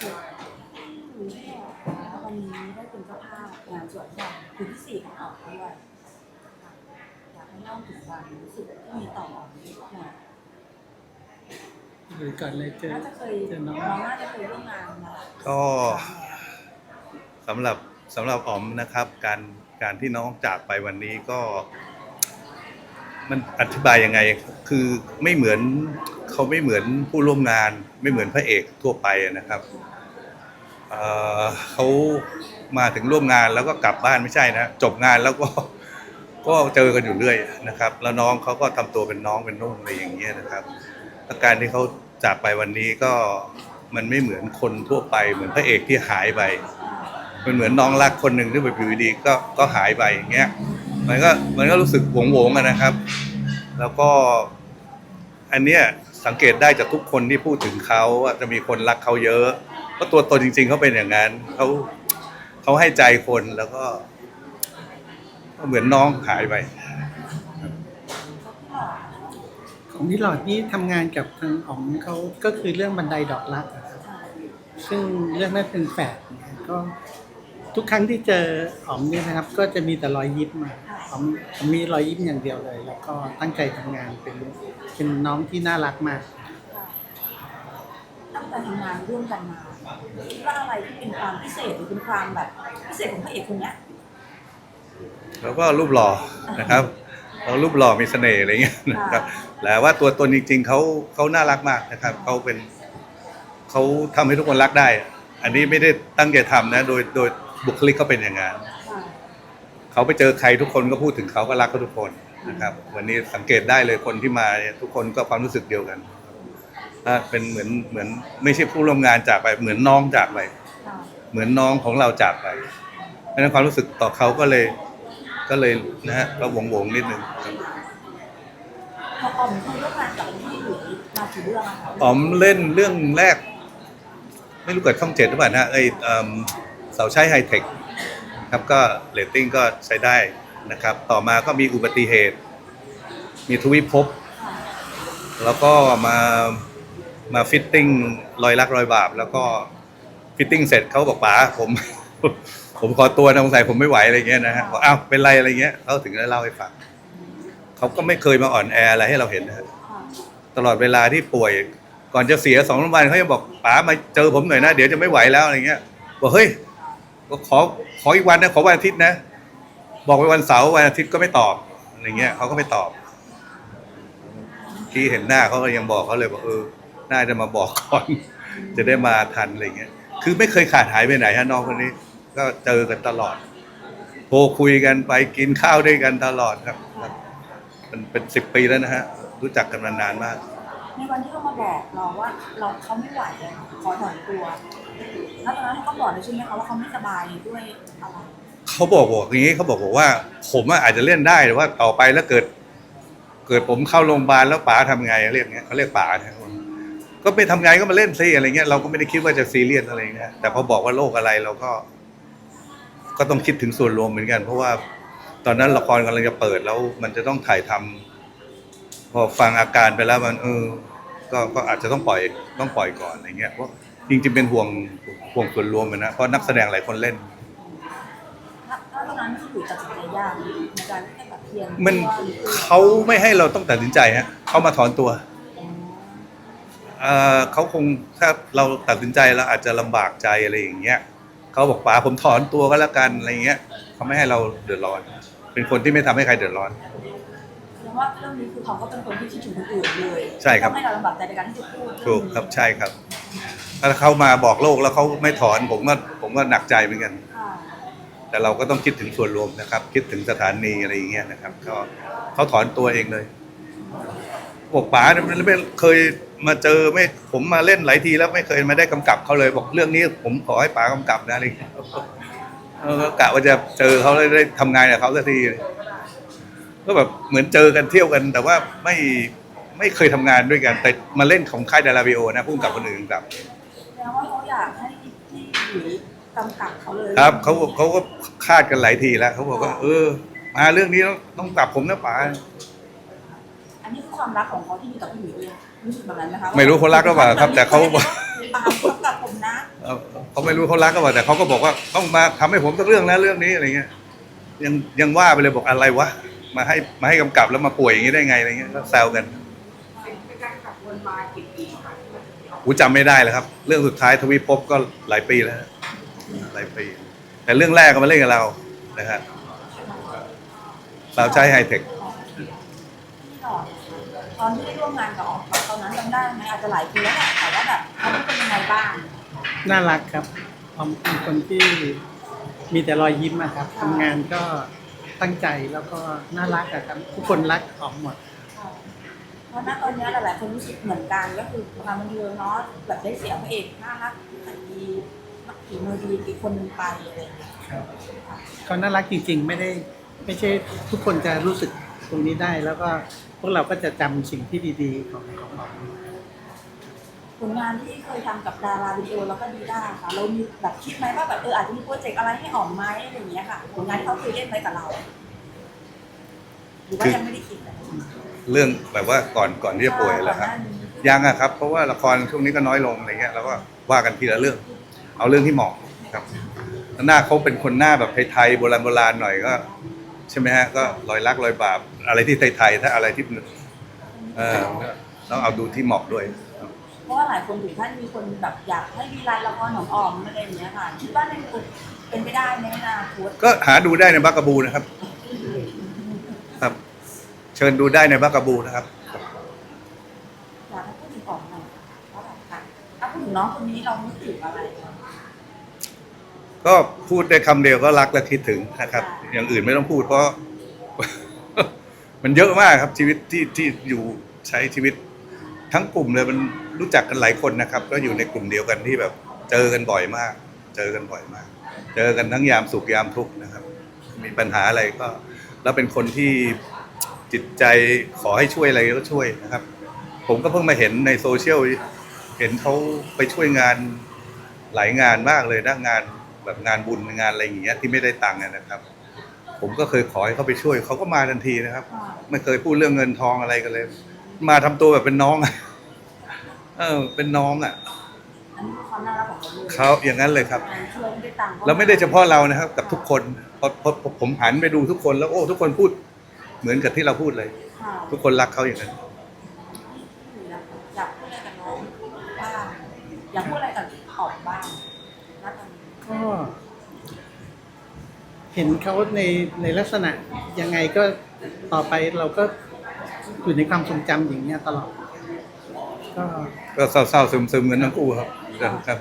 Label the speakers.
Speaker 1: สุดรู้ได้ไงว่าวันนี้ได้เป็นเจ้าภาพงานสวนสัตว์คืนที่สี่ของออกด้วยอยากให้เล่าถึงความรู้สึกที่มีต่อออกนิดหน่อย
Speaker 2: หรือก่อนเลยเจอ
Speaker 1: น่าจะเคย
Speaker 2: เจอน้
Speaker 1: น้
Speaker 2: อ
Speaker 1: องงน่าจะเคยร่วมงานมา
Speaker 3: ก็ สำหรับสำหรับอ๋อมนะครับ การการที่น้องจากไปวันนี้ก็ มันอธิบายยังไง คือไม่เหมือน เขาไม่เหมือนผู้ร่วมงานไม่เหมือนพระเอกทั่วไปนะครับเเขามาถึงร่วมงานแล้วก็กลับบ้านไม่ใช่นะจบงานแล้วก็ก็เจอกันอยู่เรื่อยนะครับ แล้วน้องเขาก็ทำตัวเป็นน้องเป็นนุ่งอะไรอย่างเงี้ยนะครับแล้วการที่เขาจากไปวันนี้ก็มันไม่เหมือนคนทั่วไป เหมือนพระเอกที่หายไปมันเหมือนน้องรักคนหนึ่งที่แบบอยู่ดีก็ก็หายไปอย่างเงี้ยมันก็มันก็รู้สึกหวงหวงๆนะครับ แล้วก็อันเนี้ย สังเกตได้จากทุกคนที่พูดถึงเขาว่าจะมีคนรักเขาเยอะเพราะตัวตนจริง ๆเขาเป็นอย่างนั้นเขาเขาให้ใจคนแล้วก็เหมือนน้องหายไป
Speaker 2: ของพี่หลอดนี่ทำงานกับทางอ๋องเขาก็คือเรื่องบันไดดอกรักอะครับซึ่งเรื่องนั้นเป็นแฝดนี่ยก็ทุกครั้งที่เจออ๋อมเนี่ยนะครับ ก็จะมีแต่รอยยิ้มมา อ๋อมอ๋อมมีรอยยิ้มอย่างเดียวเลย แล้วก็ตั้งใจทำงานเป็นเป็นน้องที่น่ารักมาก
Speaker 1: ตั้งแต่ทำงานร่วมกันมาคิดว่าอะไรที่เป็นความพิเศษหรือเป็นความแบบพิเศษของพระเอกคนเนี้ย
Speaker 3: แล้วก็รูปหล่อนะครับเรารูปหล่อมีเสน่ห์อะไรเงี้ยนะครับแต่ว่าตัวตนจริง ๆเขาเขาน่ารักมากนะครับเขาเป็นเขาทำให้ทุกคนรักได้ อันนี้ไม่ได้ตั้งใจทำนะ โดยโดยบุคลิกเขาเป็นอย่างนั้น
Speaker 1: ค่ะ
Speaker 3: เขาไปเจอใครทุกคนก็พูดถึงเขาก็รักเขาทุกคนนะครับ วันนี้สังเกตได้เลยคนที่มาเนี่ยทุกคนก็ความรู้สึกเดียวกันถ้าเป็นเหมือนเหมือนไม่ใช่ผู้ร่วมงานจากไป เหมือนน้องจากไป
Speaker 1: ค่ะ
Speaker 3: เหมือนน้องของเราจากไปเพราะฉะนั้นความรู้สึกต่อเขาก็เลยก็เลยนะฮะก็หวงหวงๆนิดนึงครับ
Speaker 1: พอออมเคยร่วมงานกับพี่หลุยมากี่เรื่องอะคะ
Speaker 3: อ๋อมเล่นเรื่องแรก ไม่รู้เกิดช่องเจ็ดหรือเปล่านะไอ้เอิ่มเสาใช้ไฮเทค ครับก็เรตติ้งก็ใช้ได้นะครับ ต่อมาก็มีอุบัติเหตุ มีทวิภพแล้วก็มามาฟิตติ้งรอยรักรอยบาป แล้วก็ฟิตติ้งเสร็จเขาบอกป๋าผม ผมขอตัวนะสงสัยผมไม่ไหวอะไรเงี้ยนะฮะบอกอ้าวเป็นไรอะไรเงี้ยเขาถึงได้เล่าให้ฟังเขาก็ไม่เคยมาอ่อนแออะไรให้เราเห็นนะฮะตลอดเวลาที่ป่วยก่อนจะเสียสองวันเขายังบอกป๋ามาเจอผมหน่อยนะ เดี๋ยวจะไม่ไหวแล้วอะไรเงี้ยบอกเฮ้ย ขอขออีกวันนะขอวันอาทิตย์นะ บอกไปวันเสาร์วันอาทิตย์ก็ไม่ตอบอะไรเงี้ยเขาก็ไม่ตอบ ที่เห็นหน้าเขาก็ยังบอกเขาเลยบอกเออน่าจะมาบอกก่อน จะได้มาทันอะไรเงี้ย คือไม่เคยขาดหายไปไหนฮะน้องคนนี้ ก็เจอกันตลอดโทรคุยกันไปกินข้าวด้วยกันตลอดครับครันเป็นสิบปีแล้วนะฮะ รู้จักกันมานานมาก
Speaker 1: ในวันที่เขามาบอกเราว่า เราเขาไม่ไหวขอถอนตัว แล้วตอนนั้นเขาก็บอกเลยใช่ไหมคะว่าเขาไม่สบายด้วยอะไร
Speaker 3: เขาบอกบอกอย่างนี้เขาบอกบอกว่า ผมอะอาจจะเล่นได้แต่ว่าต่อไปแล้วเกิด เกิดผมเข้าโรงพยาบาลแล้วป๋าทำไงเรียกเงี้ยเขาเรียกป๋าเนี่ยก็ไม่ทำไงก็มาเล่นซีอะไรเงี้ยเราก็ไม่ได้คิดว่าจะซีเรียสอะไรเงี้ยแต่พอบอกว่าโรคอะไรเราก็ ก็ต้องคิดถึงส่วนรวมเหมือนกัน เพราะว่าตอนนั้นละครกำลังจะเปิดแล้วมันจะต้องถ่ายทำพอฟังอาการไปแล้วมันเออ ก็ก็อาจจะต้องปล่อยต้องปล่อยก่อนอะไรเงี้ยเพราะ จริงๆเป็นห่วงห่วงส่วนรวมอะนะเพราะนักแสดงหลายคนเล่น
Speaker 1: แล้วแล้วตอนนั้นพี่หลุยตัดสินใจยากในการที่จะแบบเพียน
Speaker 3: มัน
Speaker 1: ตัวหรือตัว
Speaker 3: เขาไม่ให้เราต้องตัดสินใจฮะเขามาถอนตัว
Speaker 1: อ๋อ
Speaker 3: เอ่อเขาคงถ้าเราตัดสินใจแล้วอาจจะลำบากใจอะไรอย่างเงี้ยเขาบอกป๋าผมถอนตัวก็แล้วกันอะไรเงี้ยเขาไม่ให้เราเดือดร้อน เป็นคนที่ไม่ทำให้ใครเดือดร้อน
Speaker 1: แสดงว่าเรื่องนี้คือเขาก็เป็นคนที่คิดถึงคนอื่นเลย
Speaker 3: ใช่ครับ
Speaker 1: ทำให้เราลำบากใจในการที่จะพูด
Speaker 3: ถูกครับใช่ครับ ถ้าเขามาบอกโลกแล้วเขาไม่ถอนผมก็ผมก็หนักใจเหมือนกัน
Speaker 1: ค่ะ
Speaker 3: แต่เราก็ต้องคิดถึงส่วนรวมนะครับ คิดถึงสถานีอะไรอย่างเงี้ยนะครับ ก็เขาถอนตัวเองเลยบอกป๋าเนี่ยมันไม่เคยมาเจอไม่ผมมาเล่นหลายทีแล้วไม่เคยมาได้กำกับเขาเลยบอกเรื่องนี้ผมขอให้ป๋ากำกับนะอะไรอย่างเงี้ยเออก็กะว่าจะเจอเขาแล้วได้ทำงานกับเขาสักทีก็แบบเหมือนเจอกันเที่ยวกัน แต่ว่าไม่ไม่เคยทำงานด้วยกัน แต่มาเล่นของค่ายดาราบิโอนะพุ่งกับคนอื่นครับ
Speaker 1: แสดงว่าเขาอยากให้ที่หลุยกำกับเขาเลย
Speaker 3: ครับเขาเขาก็คาดกันหลายทีแล้วเขาบอกว่า เออ มาเรื่องนี้ต้องต้องกลับผมนะป๋า
Speaker 1: อันนี้คือความรักของเขาที่มีต่อพี่หลุยเลยรู้สึกแบบนั้นไหมคะ
Speaker 3: ไม่รู้เขารักหรือเปล่าครับ แต่เขา
Speaker 1: ปามเขากับผมนะ
Speaker 3: เอเอ่อเขาไม่รู้เขารักก็บอกแต่เขาก็บอกว่าต้องมาทำให้ผมสักเรื่องนะเรื่องนี้อะไรเงี้ยยังยังว่าไปเลยบอกอะไรวะมาให้มาให้กำกับแล้วมาป่วยอย่างนี้ได้ไงอะไรเงี้ยก็แซวกัน
Speaker 4: เป็นการขับวนมากี่ปีคะ
Speaker 3: กูจำไม่ได้แล้วครับ เรื่องสุดท้ายทวีภพก็หลายปีแล้วฮะหลายปี แต่เรื่องแรกก็มาเล่นกับเรานะฮะสาวใช้ไฮเทค
Speaker 1: ที่หลอดตอนที่ได้ร่วมงานกับออกตอนนั้นจำได้ไหมอาจจะหลายปีแล้วแหละแต่ว่าแบบเขาเป็นยังไงบ้าง
Speaker 2: น่ารักครับออมเป็นคนที่มีแต่รอยยิ้มอะครับทำงานก็ตั้งใจแล้วก็น่ารักอะครับทุกคนรักออมหมด
Speaker 1: เพราะณตอนนี้หลายๆคนรู้สึกเหมือนกันก็คือความบันเทิงเนาะแบบได้เสียพระเอกน่ารักดีฝีมือดีอีกคนหนึงไปอะไรอย่างเงี้ย
Speaker 2: ครับเขาน่ารักจริงๆ ไม่ได้ไม่ใช่ทุกคนจะรู้สึกตรงนี้ได้แล้วก็พวกเราก็จะจำสิ่งที่ดีๆของของออม
Speaker 1: ผลงานที่เคยทำกับดาราวิดีโอแล้วก็ดีได้ค่ะ เรามีแบบคิดไหมว่าแบบเอออาจจะมีโปรเจกต์อะไรให้ออกไหมอะไรอย่างเงี้ยค่ะผลงานที่เขาเคยเล่นไว้กับเรา หรือว่ายังไม่ได้คิดเลย
Speaker 3: เรื่องแบบว่าก่อนก่อนที่จะป่วยแล้วครับ
Speaker 1: ก่อนหน้านี้
Speaker 3: ยังอะครับ เพราะว่าละครช่วงนี้ก็น้อยลงอะไรเงี้ยเราก็ว่ากันทีละเรื่อง เอาเรื่องที่เหมาะครับแล้วหน้าเขาเป็นคนหน้าแบบไทยๆโบราณโบราณหน่อยก็ ใช่ไหมฮะก็รอยรักรอยบาปอะไรที่ไทยๆถ้าอะไรที่เออต้องเอาดูที่เหมาะด้วย
Speaker 1: เพราะว่าหลายคนถึงท่านมีคนแบบอยากให้มีรายละครของออมอะไรอย่างเงี้ยค่ะคิดว่าในเป็นไปได้ไหมในอนาคต
Speaker 3: ก็หาดูได้ในบักกะบูนะครับครับ เชิญดูได้ในบักกะบูนะครับ
Speaker 1: อยากให้พูดถึงออกหน่อยว่าแบบค่ะถ้าพูดถึงน้องคนนี้เรานึกถึงอะไร
Speaker 3: ก็พูดได้คำเดียวก็รักและคิดถึงนะครับ อย่างอื่นไม่ต้องพูดเพราะ มันเยอะมากครับชีวิตที่ที่อยู่ใช้ชีวิตทั้งกลุ่มเลยมันรู้จักกันหลายคนนะครับ ก็อยู่ในกลุ่มเดียวกันที่แบบ เจอกันบ่อยมาก เจอกันบ่อยมาก เจอกันทั้งยามสุขยามทุกข์นะครับ มีปัญหาอะไรก็ แล้วเป็นคนที่ จิตใจขอให้ช่วยอะไรก็ช่วยนะครับ ผมก็เพิ่งมาเห็นในโซเชียลเห็นเขาไปช่วยงานหลายงานมากเลยนะงานแบบงานบุญงานอะไรอย่างเงี้ยที่ไม่ได้ตังค์อะนะครับ ผมก็เคยขอให้เขาไปช่วยเขาก็มาทันทีนะครับ ไม่เคยพูดเรื่องเงินทองอะไรกันเลย มาทำตัวแบบเป็นน้องอะเออ เป็นน้องอะ
Speaker 1: อันนี้คือความน่ารักของเขาเลย
Speaker 3: เขาอย่างนั้นเลยครับ
Speaker 1: งานช่วยไม่ได้ตังค์
Speaker 3: แล้วไม่ได้เฉพาะเรานะครับ กับทุกคนพอพอพอผมหันไปดูทุกคนแล้วโอ้ ทุกคนพูด เหมือนกับที่เราพูดเลย
Speaker 1: ค่ะ
Speaker 3: ทุกคนรักเขาอย่างนั้น
Speaker 1: อยากพูดอะไรกับน้องบ้างอยากพูดอะไรกับออกบ้างณตอนนี้
Speaker 2: ก็เห็นเขาในในลักษณะยังไงก็ต่อไปเราก็อยู่ในความทรงจำอย่างเงี้ยตลอด ก็
Speaker 3: ก็เศร้าๆซึมๆกันทั้งคู่ครับครับ